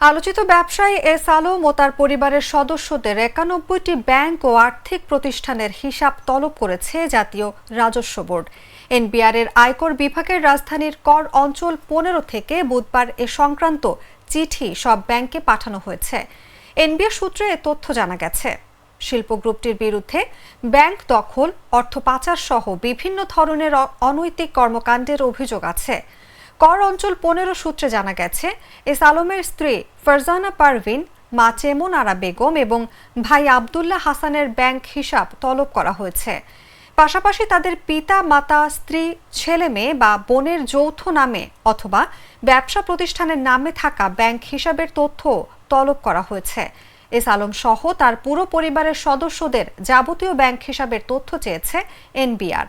আলোচিত ব্যবসায়ী এস আলম ও তার পরিবারের সদস্যদের একানব্বইটি ব্যাংক ও আর্থিক প্রতিষ্ঠানের হিসাব তলব করেছে জাতীয় রাজস্ব বোর্ড। এনবিআর এর আয়কর বিভাগের রাজধানীর কর অঞ্চল পনেরো থেকে বুধবার এ সংক্রান্ত চিঠি সব ব্যাংকে পাঠানো হয়েছে। এনবিআর সূত্রে এ তথ্য জানা গেছে। শিল্প গ্রুপটির বিরুদ্ধে ব্যাংক দখল, অর্থ পাচার সহ বিভিন্ন ধরনের অনৈতিক কর্মকাণ্ডের অভিযোগ আছে। কর অঞ্চল পনেরো সূত্রে জানা গেছে এস আলমের স্ত্রী ফারজানা পারভিন, মা চেমন আরা বেগম এবং ভাই আবদুল্লাহ হাসানের ব্যাংক হিসাব তলব করা হয়েছে। পাশাপাশি তাদের পিতা, মাতা, স্ত্রী, ছেলে মেয়ে বা বোনের যৌথ নামে অথবা ব্যবসা প্রতিষ্ঠানের নামে থাকা ব্যাংক হিসাবের তথ্য তলব করা হয়েছে। এস আলম সহ তার পুরো পরিবারের সদস্যদের যাবতীয় ব্যাংক হিসাবের তথ্য চেয়েছে এনবিআর।